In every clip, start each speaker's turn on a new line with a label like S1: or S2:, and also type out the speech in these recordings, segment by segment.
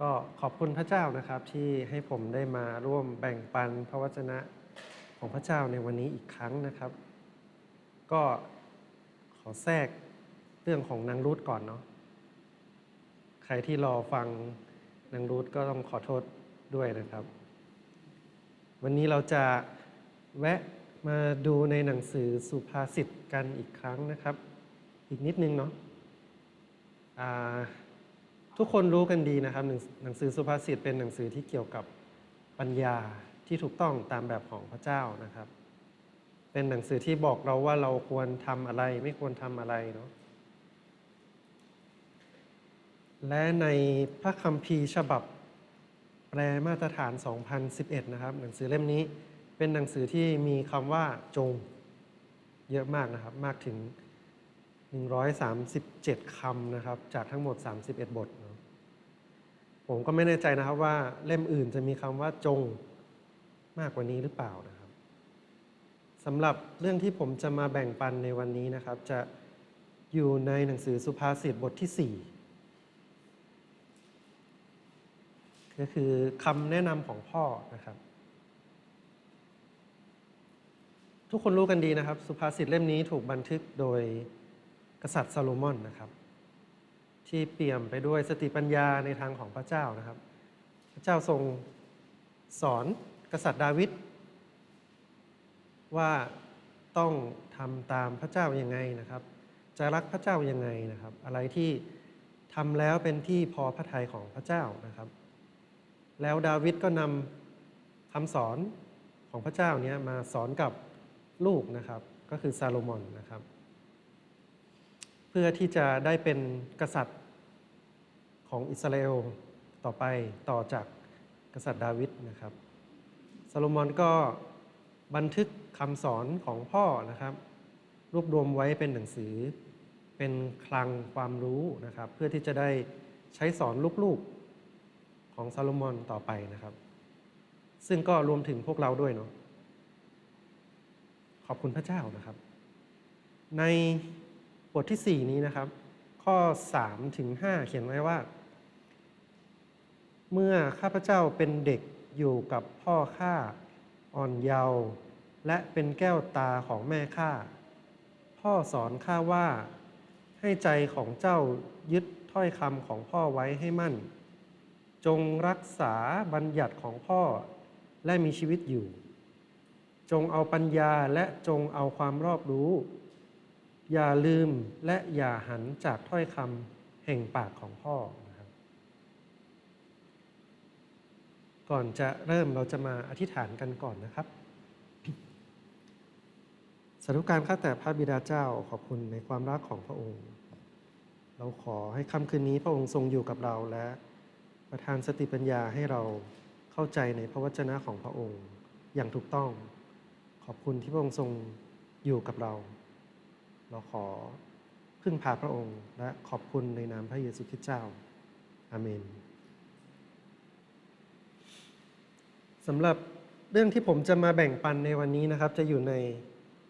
S1: ก็ขอบคุณพระเจ้านะครับที่ให้ผมได้มาร่วมแบ่งปันพระวจนะของพระเจ้าในวันนี้อีกครั้งนะครับ ก็ขอแทรกเรื่องของนางรูธก่อนเนาะใครที่รอฟังนางรูธก็ต้องขอโทษด้วยนะครับ วันนี้เราจะแวะมาดูในหนังสือสุภาษิตกันอีกครั้งนะครับ อีกนิดนึงเนาะอ่า ทุกคนรู้กันดีนะครับหนังหนังสือสุภาษิตเป็นหนังสือที่เกี่ยวกับปัญญาที่ถูกต้องตามแบบของพระเจ้านะครับ เป็นหนังสือที่บอกเราว่าเราควรทำอะไรไม่ควรทำอะไรเนาะและในพระคัมภีร์ฉบับแปลมาตรฐาน 2011 นะครับ หนังสือเล่มนี้เป็นหนังสือที่มีคำว่าจงเยอะมากนะครับ มากถึง 137 คำนะครับ จากทั้งหมด 31 บทเนะ ผมก็ไม่แน่ใจนะครับว่าเล่มอื่นจะมีคำว่าจงมากกว่านี้หรือเปล่านะครับสำหรับเรื่องที่ผมจะมาแบ่งปันในวันนี้นะครับ จะอยู่ในหนังสือสุภาษิตบทที่ 4 ก็คือคำแนะนำของพ่อนะครับ ทุกคนรู้กันดีนะครับ สุภาษิตเล่มนี้ถูกบันทึกโดยกษัตริย์ซาโลมอนนะครับ ที่เปี่ยมไปด้วยสติปัญญาในทางของพระเจ้านะครับ พระเจ้าทรงสอนกษัตริย์ดาวิดว่าต้องทำตามพระเจ้ายังไงนะครับ จะรักพระเจ้ายังไงนะครับ อะไรที่ทำแล้วเป็นที่พอพระทัยของพระเจ้านะครับ แล้วดาวิดก็นำคำสอนของพระเจ้าเนี้ยมาสอนกับลูกนะครับ ก็คือซาโลมอนนะครับ เพื่อที่จะได้เป็นกษัตริย์ ของอิสราเอลต่อไปต่อจากกษัตริย์ดาวิดนะครับซาโลมอนก็บันทึกคำสอนของพ่อนะครับ รวบรวมไว้เป็นหนังสือ เป็นคลังความรู้นะครับ เพื่อที่จะได้ใช้สอนลูกๆของซาโลมอนต่อไปนะครับ ซึ่งก็รวมถึงพวกเราด้วยเนาะขอบคุณพระเจ้านะครับ ในบทที่ 4 นี้นะครับ ข้อ 3 ถึง 5 เขียนไว้ว่า เมื่อข้าพเจ้าเป็นเด็กอยู่กับพ่อข้าอ่อนเยาว์และเป็นแก้วตาของแม่ข้าพ่อสอนข้าว่า ให้ใจของเจ้ายึดถ้อยคำของพ่อไว้ให้มั่น จงรักษาบัญญัติของพ่อและมีชีวิตอยู่ จงเอาปัญญาและจงเอาความรอบรู้ อย่าลืมและอย่าหันจากถ้อยคำแห่งปากของพ่อนะครับ ก่อนจะเริ่มเราจะมาอธิษฐานกันก่อนนะครับสาธุการข้าแต่พระบิดาเจ้าขอบคุณในความรักของพระองค์ เราขอให้ค่ำคืนนี้พระองค์ทรงอยู่กับเราและประทานสติปัญญาให้เราเข้าใจในพระวจนะของพระองค์อย่างถูกต้อง ขอบคุณที่พระองค์ทรงอยู่กับเรา เราขอพึ่งพาพระองค์และขอบคุณในนามพระเยซูคริสต์เจ้าอาเมน สำหรับเรื่องที่ผมจะมาแบ่งปันในวันนี้นะครับ จะอยู่ใน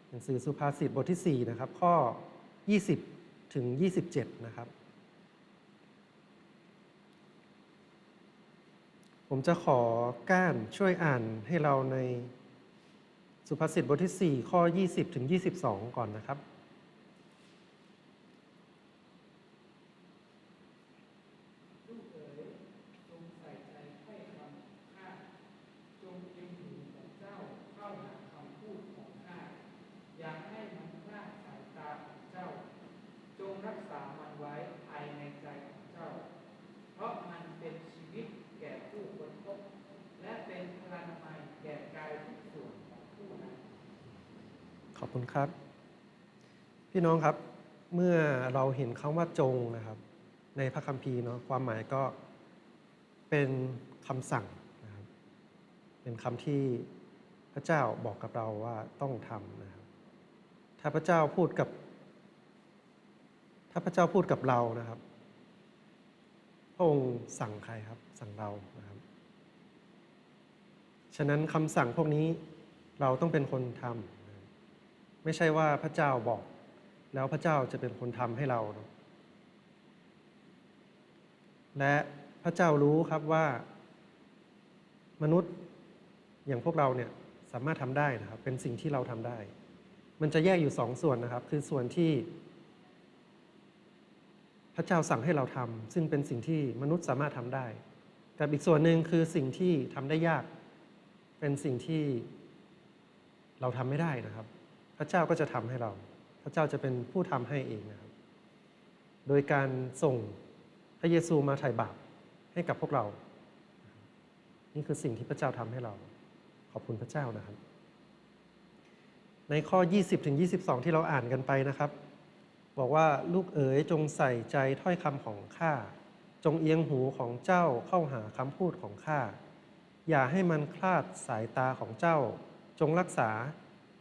S1: หนังสือสุภาษิตบทที่ 4 นะครับ ข้อ 20 ถึง 27 นะครับ ผมจะขอก้านช่วยอ่านให้เราในสุภาษิตบทที่ 4 ข้อ 20 ถึง 22 ก่อนนะครับ
S2: ลูกเอ๋ยจงใส่ใจถ้อยคำข้าจงเล็งหูของเจ้าเข้าหาคำพูดของข้าอย่าให้มันคลาดสายตาของเจ้า จงรักษามันไว้ภายในใจของเจ้า เพราะมันเป็นชีวิตแก่ผู้ค้นพบและเป็นพลานามัยแก่กายทุกส่วนของผู้นั้น
S1: ข อบคุณครับ พี่น้องครับ เมื่อเราเห็นคำว่าจงนะครับ ในพระคัมภีร์เนาะความหมายก็เป็นคำสั่งนะครับ เป็นคำที่พระเจ้าบอกกับเราว่าต้องทำนะครับ ถ้าพระเจ้าพูดกับ ถ้าพระเจ้าพูดกับเรานะครับ พระองค์สั่งใครครับ สั่งเรานะครับ ฉะนั้นคำสั่งพวกนี้เราต้องเป็นคนทำ ไม่ใช่ว่าพระเจ้าบอก แล้วพระเจ้าจะเป็นคนทำให้เรา และพระเจ้ารู้ครับว่า มนุษย์อย่างพวกเราเนี่ยสามารถทำได้นะครับ เป็นสิ่งที่เราทำได้ มันจะแยกอยู่สองส่วนนะครับ คือส่วนที่พระเจ้าสั่งให้เราทำซึ่งเป็นสิ่งที่มนุษย์สามารถทำได้ กับอีกส่วนหนึ่งคือสิ่งที่ทำได้ยาก เป็นสิ่งที่เราทำไม่ได้นะครับ พระเจ้าก็จะทำให้เรา พระเจ้าจะเป็นผู้ทำให้เองนะครับ โดยการส่งพระเยซูมาไถ่บาปให้กับพวกเรา นี่คือสิ่งที่พระเจ้าทำให้เรา ขอบคุณพระเจ้านะครับ ในข้อ 20ถึง22 ที่เราอ่านกันไปนะครับ บอกว่าลูกเอ๋ยจงใส่ใจถ้อยคำของข้าจงเอียงหูของเจ้าเข้าหาคำพูดของข้าอย่าให้มันคลาดสายตาของเจ้า จงรักษา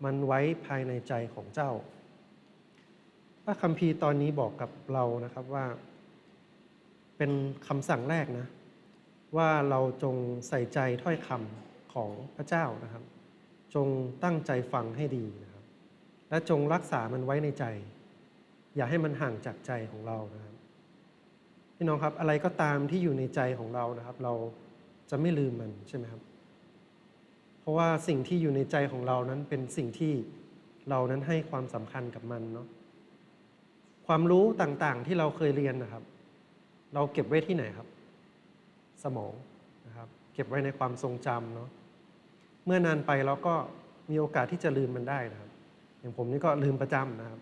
S1: มันไว้ภายในใจของเจ้า พระคัมภีร์ตอนนี้บอกกับเรานะครับว่า เป็นคำสั่งแรกนะ ว่าเราจงใส่ใจถ้อยคำของพระเจ้านะครับ จงตั้งใจฟังให้ดีนะครับ และจงรักษามันไว้ในใจ อย่าให้มันห่างจากใจของเรานะครับพี่น้องครับอะไรก็ตามที่อยู่ในใจของเรานะครับ เราจะไม่ลืมมันใช่ไหมครับ ราะว่าสิ่งที่อยู่ในใจของเรานั้นเป็นสิ่งที่เรานั้นให้ความสำคัญกับมันเนาะความรู้ต่างๆที่เราเคยเรียนนะครับ เราเก็บไว้ที่ไหนครับ สมองนะครับ เก็บไว้ในความทรงจำเนาะเมื่อนานไปเราก็มีโอกาสที่จะลืมมันได้นะครับ อย่างผมนี่ก็ลืมประจำนะครับ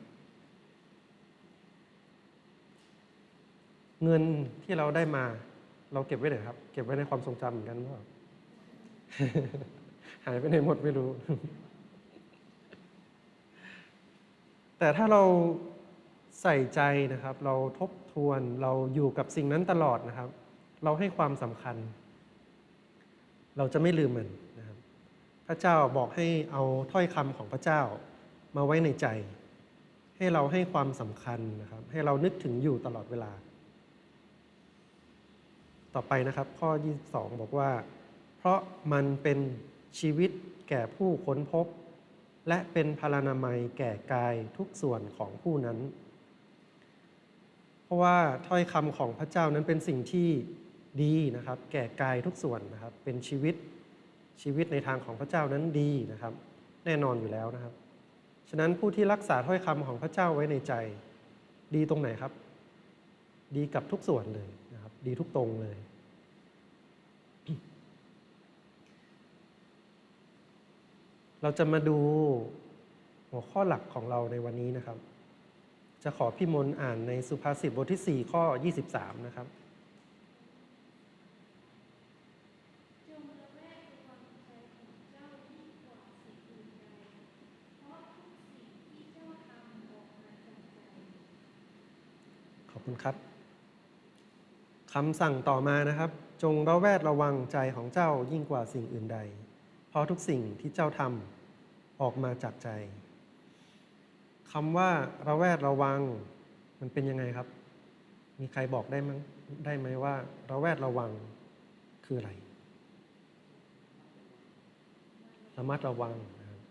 S1: เงินที่เราได้มา เราเก็บไว้ไหนครับ เก็บไว้ในความทรงจำเหมือนกันหรือเปล่า หายไปไหนหมดไม่รู้ แต่ถ้าเราใส่ใจนะครับ เราทบทวนเราอยู่กับสิ่งนั้นตลอดนะครับ เราให้ความสำคัญ เราจะไม่ลืมมันนะครับ พระเจ้าบอกให้เอาถ้อยคำของพระเจ้ามาไว้ในใจ ให้เราให้ความสำคัญนะครับ ให้เรานึกถึงอยู่ตลอดเวลา ต่อไปนะครับ ข้อ 22 บอกว่า เพราะมันเป็น ชีวิตแก่ผู้ค้นพบ และเป็นพลานามัยแก่กายทุกส่วนของผู้นั้น เพราะว่าถ้อยคำของพระเจ้านั้นเป็นสิ่งที่ดีนะครับ แก่กายทุกส่วนนะครับ เป็นชีวิตชีวิตในทางของพระเจ้านั้นดีนะครับ แน่นอนอยู่แล้วนะครับ ฉะนั้นผู้ที่รักษาถ้อยคำของพระเจ้าไว้ในใจ ดีตรงไหนครับ ดีกับทุกส่วนเลยนะครับ ดีทุกตรงเลย เราจะมาดูหัวข้อหลักของเราในวันนี้นะครับ จะขอพี่มนอ่านในสุภาษิตบทที่ 4 ข้อ 23 นะครับ
S3: จงระแวดระวังใจของเจ้ายิ่สิ่งอื่นใดเพราะทุกสิ่งที่เจ้ามาจากใจ
S1: ขอบคุณครับคำสั่งต่อมานะครับ จงระแวดระวังใจของเจ้ายิ่งกว่าสิ่งอื่นใด ราะทุกสิ่งที่เจ้าทำออกมาจากใจคำว่าระแวดระวัง มันเป็นยังไงครับ มีใครบอกได้มั้งได้ไหมว่า ระแวดระวังคืออะไรระมัดระวังนะครับ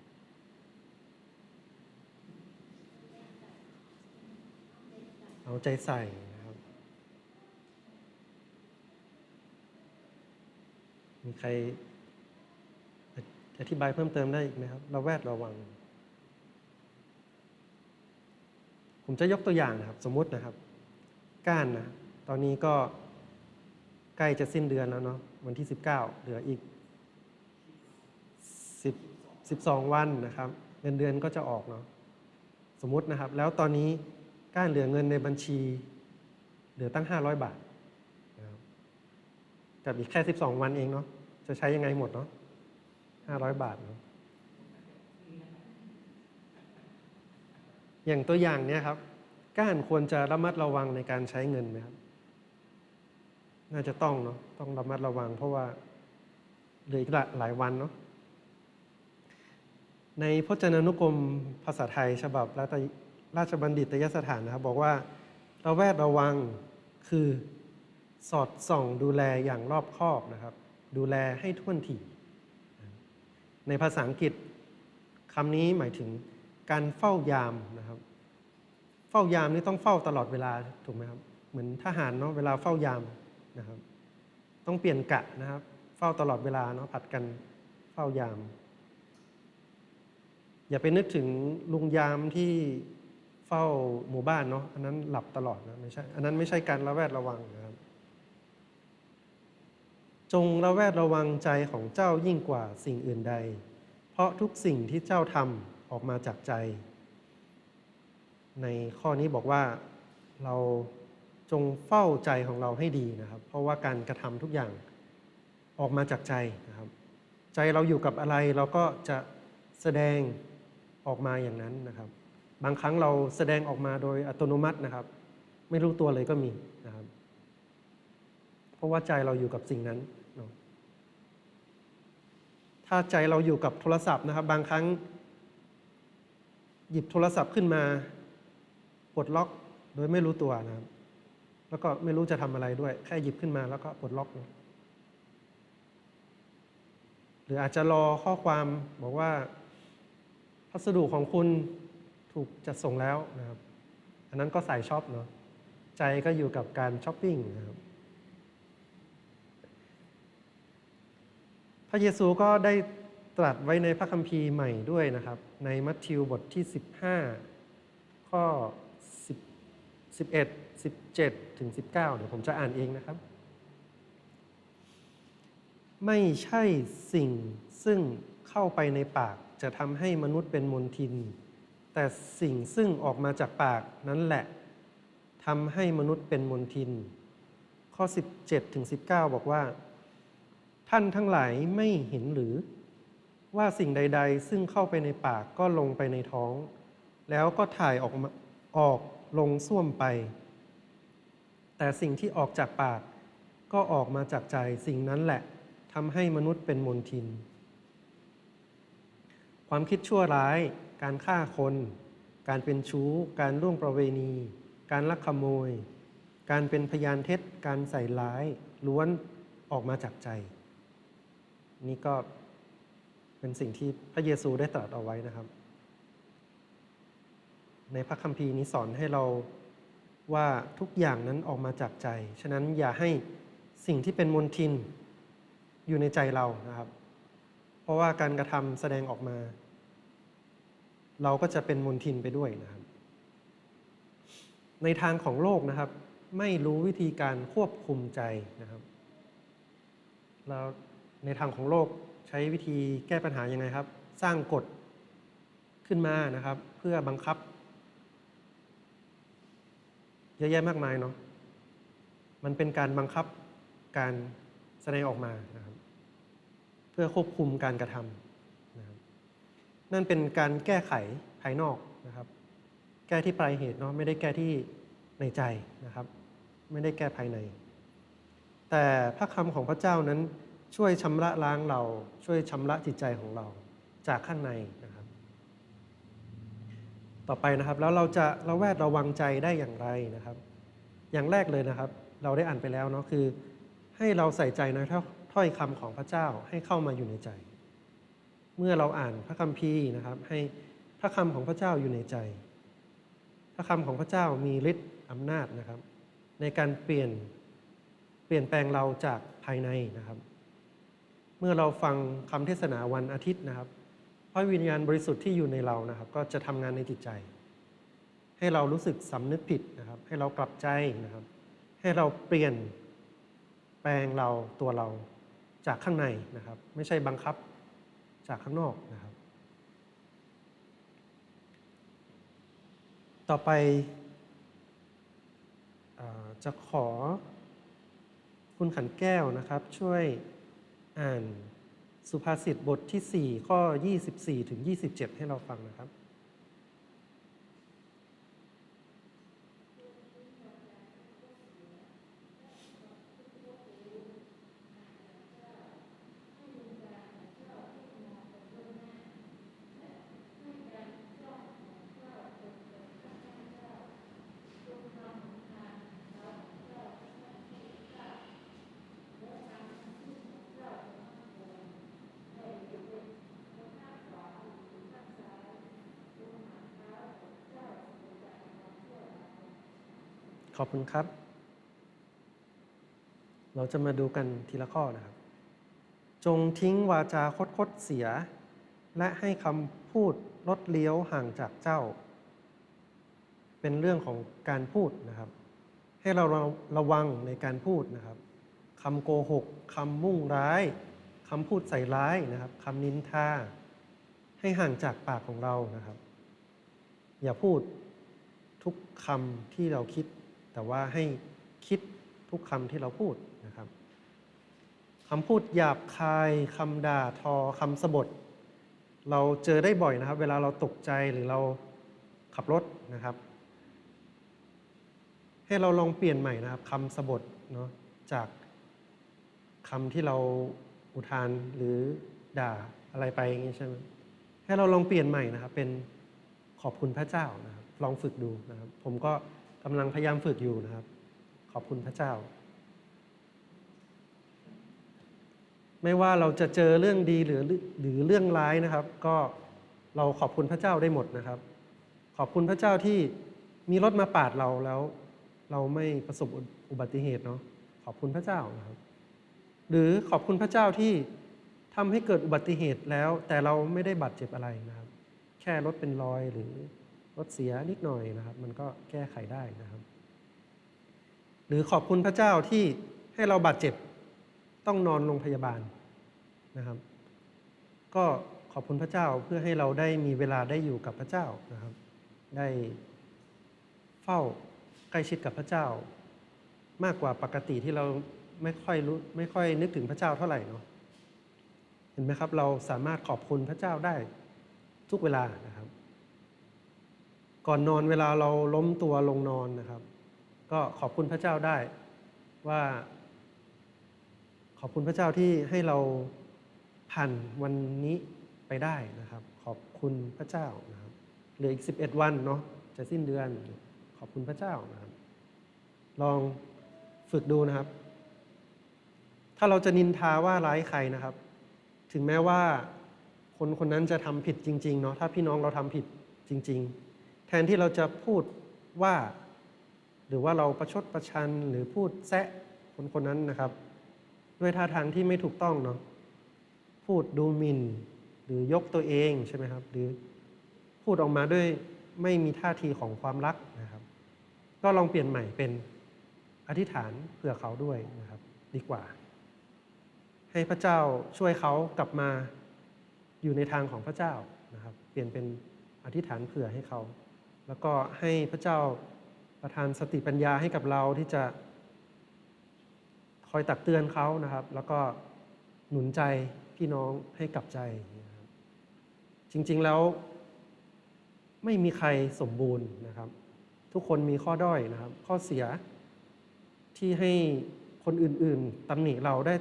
S1: เอาใจใส่นะครับ มีใคร อธิบายเพิ่มเติมได้อีกไหมครับระแวดระวัง ผมจะยกตัวอย่างนะครับ สมมุตินะครับ ก้านนะตอนนี้ก็ใกล้จะสิ้นเดือนแล้วเนาะวันที่ 19 เหลืออีก 10 12 วันนะครับ เงินเดือนก็จะออกเนาะสมมุตินะครับ แล้วตอนนี้ก้านเหลือเงินในบัญชี เหลือตั้ง 500 บาทนะครับกับอีกแค่ 12 วันเองเนาะจะใช้ยังไงหมดเนาะ 500บาทเนาะอย่างตัวอย่างเนี้ยครับ ก้านควรจะระมัดระวังในการใช้เงินไหมครับ น่าจะต้องเนาะ ต้องระมัดระวัง เพราะว่าเหลืออีกหลายหลายวันเนาะ ในพจนานุกรมภาษาไทยฉบับราชราชบัณฑิตยสถานนะครับ บอกว่าระแวดระวังคือสอดส่องดูแลอย่างรอบคอบนะครับ ดูแลให้ท่วนถี่ ในภาษาอังกฤษคำนี้หมายถึงการเฝ้ายามนะครับ เฝ้ายามนี่ต้องเฝ้าตลอดเวลาถูกไหมครับ เหมือนทหารเนาะเวลาเฝ้ายามนะครับ ต้องเปลี่ยนกะนะครับ เฝ้าตลอดเวลาเนาะผัดกันเฝ้ายาม อย่าไปนึกถึงลุงยามที่เฝ้าหมู่บ้านเนาะอันนั้นหลับตลอดนะไม่ใช่อันนั้นไม่ใช่การระแวดระวังนะ จงระแวดระวังใจของเจ้ายิ่งกว่าสิ่งอื่นใด เพราะทุกสิ่งที่เจ้าทำออกมาจากใจ ในข้อนี้บอกว่าเราจงเฝ้าใจของเราให้ดีนะครับ เพราะว่าการกระทำทุกอย่างออกมาจากใจนะครับ ใจเราอยู่กับอะไรเราก็จะแสดงออกมาอย่างนั้นนะครับ บางครั้งเราแสดงออกมาโดยอัตโนมัตินะครับ ไม่รู้ตัวเลยก็มีนะครับ เพราะว่าใจเราอยู่กับสิ่งนั้น ถ้าใจเราอยู่กับโทรศัพท์นะครับ บางครั้ง หยิบโทรศัพท์ขึ้นมาปลดล็อกโดยไม่รู้ตัวนะครับ แล้วก็ไม่รู้จะทำอะไรด้วย แค่หยิบขึ้นมาแล้วก็ปลดล็อกนะหรืออาจจะรอข้อความบอกว่า พัสดุของคุณถูกจัดส่งแล้วนะครับ อันนั้นก็สายช็อปเนาะใจก็อยู่กับการช้อปปิ้งนะครับ ระเยซูก็ได้ตรัสไว้ในพระคัมภีร์ใหม่ด้วยนะครับ ในมัทธิวบทที่ 15 ข้อ 10 11 17 ถึง 19 เดี๋ยวผมจะอ่านเองนะครับ ไม่ใช่สิ่งซึ่งเข้าไปในปากจะทำให้มนุษย์เป็นมนทิน แต่สิ่งซึ่งออกมาจากปากนั้นแหละทำให้มนุษย์เป็นมนทิน ข้อ 17 ถึง 19 บอกว่า ท่านทั้งหลายไม่เห็นหรือ ว่าสิ่งใด ๆ ซึ่งเข้าไปในปากก็ลงไปในท้อง แล้วก็ถ่ายออกมาออกลงส้วมไป แต่สิ่งที่ออกจากปากก็ออกมาจากใจสิ่งนั้นแหละทำให้มนุษย์เป็นมนทิน ความคิดชั่วร้าย การฆ่าคน การเป็นชู้ การล่วงประเวณี การลักขโมย การเป็นพยานเท็จ การใส่ร้าย ล้วนออกมาจากใจ นี่ก็เป็นสิ่งที่พระเยซูได้ตรัสเอาไว้นะครับ ในพระคัมภีร์นี้สอนให้เราว่าทุกอย่างนั้นออกมาจากใจ ฉะนั้นอย่าให้สิ่งที่เป็นมนทินอยู่ในใจเรานะครับ เพราะว่าการกระทำแสดงออกมา เราก็จะเป็นมนทินไปด้วยนะครับ ในทางของโลกนะครับ ไม่รู้วิธีการควบคุมใจนะครับ แล้ว ในทางของโลกใช้วิธีแก้ปัญหายังไงครับ สร้างกฎขึ้นมานะครับ เพื่อบังคับ เยอะแยะมากมายเนาะมันเป็นการบังคับการแสดงออกมานะครับ เพื่อควบคุมการกระทำนะครับนั่นเป็นการแก้ไขภายนอกนะครับ แก้ที่ปลายเหตุเนาะไม่ได้แก้ที่ในใจนะครับ ไม่ได้แก้ภายใน แต่พระคำของพระเจ้านั้น ช่วยชำระล้างเรา ช่วยชำระจิตใจของเราจากข้างในนะครับ ต่อไปนะครับแล้วเราจะระแวดระวังใจได้อย่างไรนะครับ อย่างแรกเลยนะครับ เราได้อ่านไปแล้วเนาะคือ ให้เราใส่ใจในถ้อยคำของพระเจ้าให้เข้ามาอยู่ในใจ เมื่อเราอ่านพระคัมภีร์นะครับ ให้พระคำของพระเจ้าอยู่ในใจ พระคำของพระเจ้ามีฤทธิ์อำนาจนะครับ ในการเปลี่ยนเปลี่ยนแปลงเราจากภายในนะครับ เมื่อเราฟังคำเทศนาวันอาทิตย์นะครับพระวิญญาณบริสุทธิ์ที่อยู่ในเรานะครับ ก็จะทำงานในจิตใจ ให้เรารู้สึกสำนึกผิดนะครับ ให้เรากลับใจนะครับ ให้เราเปลี่ยนแปลงเราตัวเราจากข้างในนะครับ ไม่ใช่บังคับจากข้างนอกนะครับ ต่อไปอจะขอคุณขันแก้วนะครับช่วย อ่านสุภาษิตบทที่ 4 ข้อ 24 ถึง 27 ให้เราฟังนะครับ ขอบคุณครับ เราจะมาดูกันทีละข้อนะครับ จงทิ้งวาจาคดคดเสีย และให้คำพูดลดเลี้ยวห่างจากเจ้า เป็นเรื่องของการพูดนะครับ ให้เราระระวังในการพูดนะครับคำโกหกคำมุ่งร้ายคำพูดใส่ร้ายนะครับคำนินทาให้ห่างจากปากของเรานะครับ อย่าพูดทุกคำที่เราคิด แต่ว่าให้คิดทุกคำที่เราพูดนะครับคำพูดหยาบคายคำด่าทอคำสบท เราเจอได้บ่อยนะครับ เวลาเราตกใจหรือเราขับรถนะครับ ให้เราลองเปลี่ยนใหม่นะครับคำสบทเนาะจากคำที่เราอุทานหรือด่าอะไรไปอย่างนี้ใช่ไหมให้เราลองเปลี่ยนใหม่นะครับ เป็นขอบคุณพระเจ้านะครับ ลองฝึกดูนะครับ ผมก็ กำลังพยายามฝึกอยู่นะครับ ขอบคุณพระเจ้า ไม่ว่าเราจะเจอเรื่องดีหรือหรือเรื่องร้ายนะครับ ก็เราขอบคุณพระเจ้าได้หมดนะครับ ขอบคุณพระเจ้าที่มีรถมาปาดเราแล้ว เราไม่ประสบอุบัติเหตุเนาะขอบคุณพระเจ้านะครับ หรือขอบคุณพระเจ้าที่ทำให้เกิดอุบัติเหตุแล้ว แต่เราไม่ได้บาดเจ็บอะไรนะครับ แค่รถเป็นรอยหรือ รถเสียนิดหน่อยนะครับ มันก็แก้ไขได้นะครับ หรือขอบคุณพระเจ้าที่ให้เราบาดเจ็บต้องนอนโรงพยาบาลนะครับ ก็ขอบคุณพระเจ้าเพื่อให้เราได้มีเวลาได้อยู่กับพระเจ้านะครับ ได้เฝ้าใกล้ชิดกับพระเจ้า มากกว่าปกติที่เราไม่ค่อยรู้ไม่ค่อยนึกถึงพระเจ้าเท่าไหร่เนาะเห็นไหมครับ เราสามารถขอบคุณพระเจ้าได้ทุกเวลานะครับ ก่อนนอนเวลาเราล้มตัวลงนอนนะครับ ก็ขอบคุณพระเจ้าได้ว่า ขอบคุณพระเจ้าที่ให้เราผ่านวันนี้ไปได้นะครับ ขอบคุณพระเจ้านะครับเหลืออีก 11 วันเนาะจะสิ้นเดือน ขอบคุณพระเจ้านะครับ ลองฝึกดูนะครับ ถ้าเราจะนินทาว่าร้ายใครนะครับ ถึงแม้ว่าคนคนนั้นจะทำผิดจริงๆเนาะถ้าพี่น้องเราทำผิดจริง ๆ แทนที่เราจะพูดว่า หรือว่าเราประชดประชันหรือพูดแซะคนคนนั้นนะครับ ด้วยท่าทางที่ไม่ถูกต้องเนาะพูดดูหมิน่น หรือยกตัวเองใช่ไหมครับ หรือพูดออกมาด้วยไม่มีท่าทีของความรักนะครับ ก็ลองเปลี่ยนใหม่เป็นอธิษฐานเผื่อเขาด้วยนะครับ ดีกว่า ให้พระเจ้าช่วยเขากลับมาอยู่ในทางของพระเจ้านะครับ เปลี่ยนเป็นอธิษฐานเผื่อให้เขา แล้วก็ให้พระเจ้าประทานสติปัญญาให้กับเราที่จะคอยตักเตือนเขานะครับ แล้วก็หนุนใจพี่น้องให้กลับใจ จริงๆแล้วไม่มีใครสมบูรณ์นะครับ ทุกคนมีข้อด้อยนะครับ ข้อเสียที่ให้คนอื่นๆตำหนิเราได้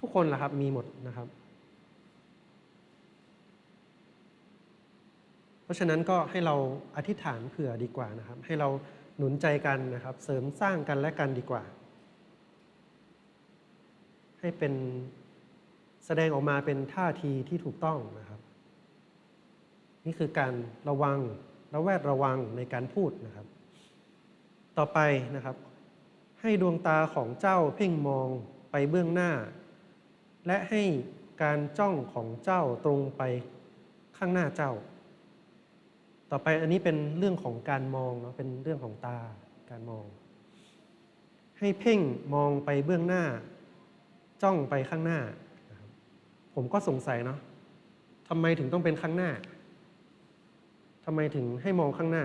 S1: ทุกคนแหละครับมีหมดนะครับ เพราะฉะนั้นก็ให้เราอธิษฐานเผื่อดีกว่านะครับ ให้เราหนุนใจกันนะครับ เสริมสร้างกันและกันดีกว่า ให้เป็นแสดงออกมาเป็นท่าทีที่ถูกต้องนะครับ นี่คือการระวังระแวดระวังในการพูดนะครับ ต่อไปนะครับ ให้ดวงตาของเจ้าเพ่งมองไปเบื้องหน้า และให้การจ้องของเจ้าตรงไปข้างหน้าเจ้า ต่อไปอันนี้เป็นเรื่องของการมองเนาะเป็นเรื่องของตาการมอง ให้เพ่งมองไปเบื้องหน้า จ้องไปข้างหน้า ผมก็สงสัยเนาะทำไมถึงต้องเป็นข้างหน้าทำไมถึงให้มองข้างหน้า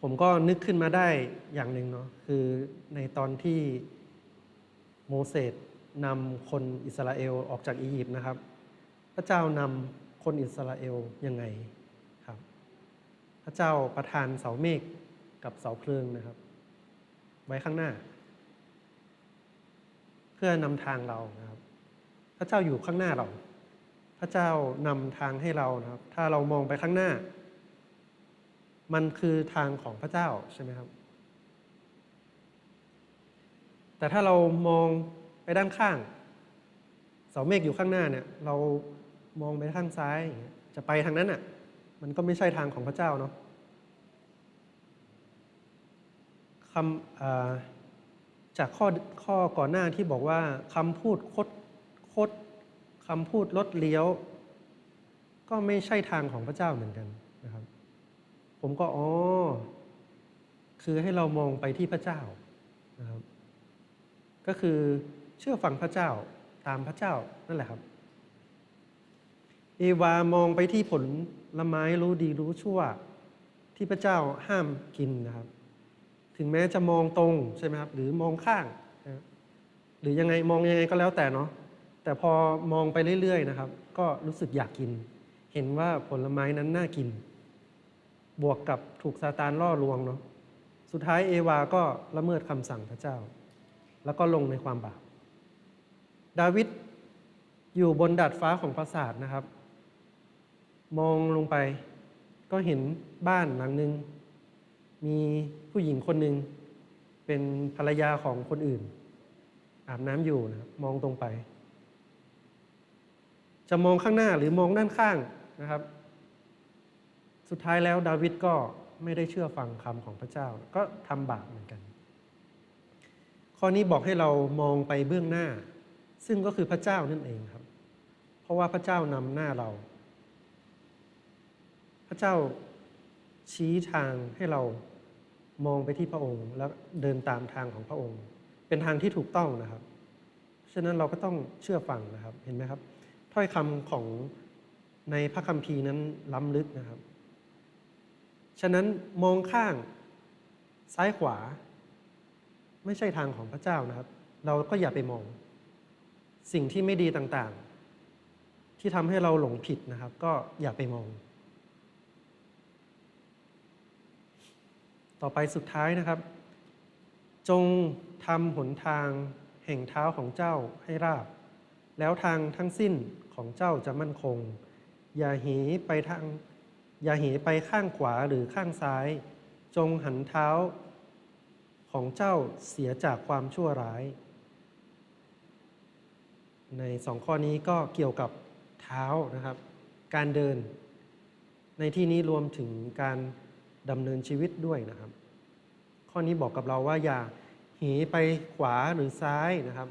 S1: ผมก็นึกขึ้นมาได้อย่างหนึ่งเนาะคือในตอนที่โมเสสนำคนอิสราเอลออกจากอียิปต์นะครับ พระเจ้านำ คนอิสราเอลยังไงครับ พระเจ้าประทานเสาเมฆกับเสาเพลิงนะครับ ไว้ข้างหน้า เพื่อนำทางเรานะครับ พระเจ้าอยู่ข้างหน้าเรา พระเจ้านำทางให้เรานะครับ ถ้าเรามองไปข้างหน้า มันคือทางของพระเจ้าใช่ไหมครับ แต่ถ้าเรามองไปด้านข้าง เสาเมฆอยู่ข้างหน้าเนี่ยเรา มองไปข้างซ้าย จะไปทางนั้นอะ มันก็ไม่ใช่ทางของพระเจ้าเนาะคำจากข้อข้อก่อนหน้าที่บอกว่าคำพูดคดคดคำพูดลดเลี้ยว ก็ไม่ใช่ทางของพระเจ้าเหมือนกันนะครับ ผมก็อ๋อคือให้เรามองไปที่พระเจ้านะครับ ก็คือเชื่อฟังพระเจ้าตามพระเจ้านั่นแหละครับ เอวามองไปที่ผลละไม้รู้ดีรู้ชั่ว ที่พระเจ้าห้ามกินนะครับ ถึงแม้จะมองตรงใช่ไหมครับ หรือมองข้างนะหรือยังไงมองยังไงก็แล้วแต่เนาะแต่พอมองไปเรื่อยๆนะครับ ก็รู้สึกอยากกิน เห็นว่าผลไม้นั้นน่ากิน บวกกับถูกซาตานล่อลวงเนาะสุดท้ายเอวาก็ละเมิดคำสั่งพระเจ้า แล้วก็ลงในความบาปดาวิดอยู่บนดาดฟ้าของปราสาทนะครับ มองลงไป ก็เห็นบ้านหลังหนึ่งมีผู้หญิงคนหนึ่งเป็นภรรยาของคนอื่น อาบน้ำอยู่นะครับมองตรงไป จะมองข้างหน้าหรือมองด้านข้างนะครับ สุดท้ายแล้วดาวิดก็ไม่ได้เชื่อฟังคำของพระเจ้า ก็ทำบาปเหมือนกัน ข้อนี้บอกให้เรามองไปเบื้องหน้า ซึ่งก็คือพระเจ้านั่นเองครับ เพราะว่าพระเจ้านำหน้าเรา ระเจ้าชี้ทางให้เรามองไปที่พระองค์ แล้วเดินตามทางของพระองค์ เป็นทางที่ถูกต้องนะครับ ฉะนั้นเราก็ต้องเชื่อฟังนะครับเห็นไหมครับ ถ้อยคำของในพระคัมภีร์นั้นล้ำลึกนะครับ ฉะนั้นมองข้างซ้ายขวา ไม่ใช่ทางของพระเจ้านะครับ เราก็อย่าไปมอง สิ่งที่ไม่ดีต่างๆ ที่ทำให้เราหลงผิดนะครับ ก็อย่าไปมอง ต่อไปสุดท้ายนะครับ จงทำหนทางแห่งเท้าของเจ้าให้ราบ แล้วทางทั้งสิ้นของเจ้าจะมั่นคง อย่าเหไปทาง อย่าเหไปข้างขวาหรือข้างซ้าย จงหันเท้าของเจ้าเสียจากความชั่วร้าย ในสองข้อนี้ก็เกี่ยวกับเท้านะครับ การเดิน ในที่นี้รวมถึงการ ดำเนินชีวิตด้วยนะครับ ข้อนี้บอกกับเราว่าอย่าเหไปขวาหรือซ้ายนะครับ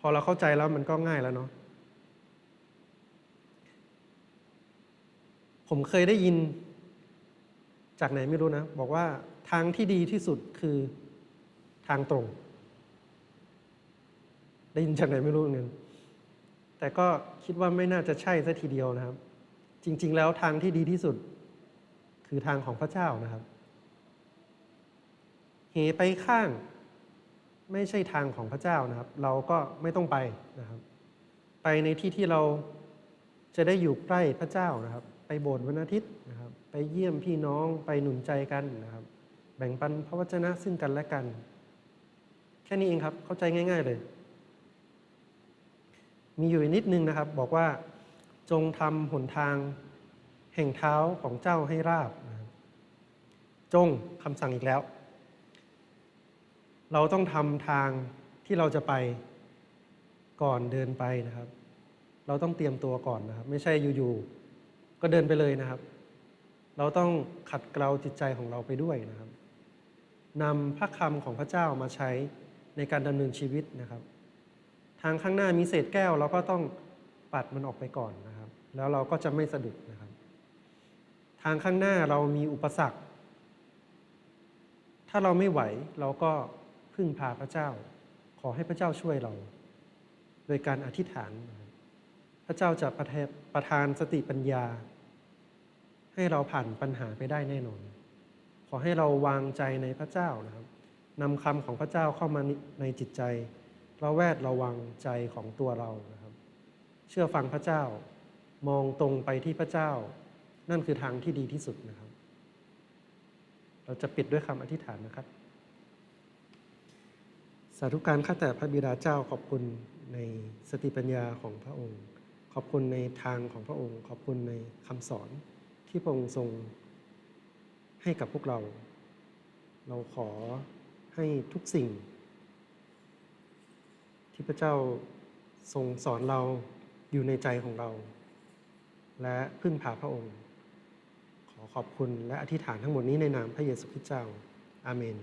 S1: พอเราเข้าใจแล้วมันก็ง่ายแล้วเนาะผมเคยได้ยิน จากไหนไม่รู้นะ บอกว่าทางที่ดีที่สุดคือทางตรง ได้ยินจากไหนไม่รู้เงินแต่ก็คิดว่าไม่น่าจะใช่ซะทีเดียวนะครับ จริง ๆ แล้วทางที่ดีที่สุด คือทางของพระเจ้านะครับ เหไปข้าง ไม่ใช่ทางของพระเจ้านะครับ เราก็ไม่ต้องไปนะครับ ไปในที่ที่เราจะได้อยู่ใกล้พระเจ้านะครับ ไปโบสถ์วันอาทิตย์นะครับ ไปเยี่ยมพี่น้องไปหนุนใจกันนะครับ แบ่งปันพระวจนะซึ่งกันและกัน แค่นี้เองครับเข้าใจง่าย ๆเลย มีอยู่นิดนึงนะครับ บอกว่า จงทำหนทางแห่งเท้าของเจ้าให้ราบ จงคำสั่งอีกแล้ว เราต้องทำทางที่เราจะไปก่อนเดินไปนะครับ เราต้องเตรียมตัวก่อนนะครับ ไม่ใช่อยู่ๆก็เดินไปเลยนะครับ เราต้องขัดเกลาจิตใจของเราไปด้วยนะครับนำพระคำของพระเจ้ามาใช้ในการดำเนินชีวิตนะครับ ทางข้างหน้ามีเศษแก้วเราก็ต้องปัดมันออกไปก่อนนะ แล้วเราก็จะไม่สะดุดนะครับ ทางข้างหน้าเรามีอุปสรรค ถ้าเราไม่ไหวเราก็พึ่งพาพระเจ้า ขอให้พระเจ้าช่วยเรา โดยการอธิษฐาน พระเจ้าจะประทานประทานสติปัญญา ให้เราผ่านปัญหาไปได้แน่นอน ขอให้เราวางใจในพระเจ้านะครับนำคำของพระเจ้าเข้ามาในจิตใจระแวดระวังใจของตัวเรานะครับ เชื่อฟังพระเจ้า มองตรงไปที่พระเจ้า นั่นคือทางที่ดีที่สุดนะครับ เราจะปิดด้วยคำอธิษฐานนะครับ สาธุการข้าแต่พระบิดาเจ้าขอบคุณในสติปัญญาของพระองค์ ขอบคุณในทางของพระองค์ ขอบคุณในคำสอนที่พระองค์ทรงให้กับพวกเรา เราขอให้ทุกสิ่ง ที่พระเจ้าทรงสอนเราอยู่ในใจของเรา และพึ่งพาพระองค์ ขอขอบคุณและอธิษฐานทั้งหมดนี้ในนามพระเยซูคริสต์เจ้า อาเมน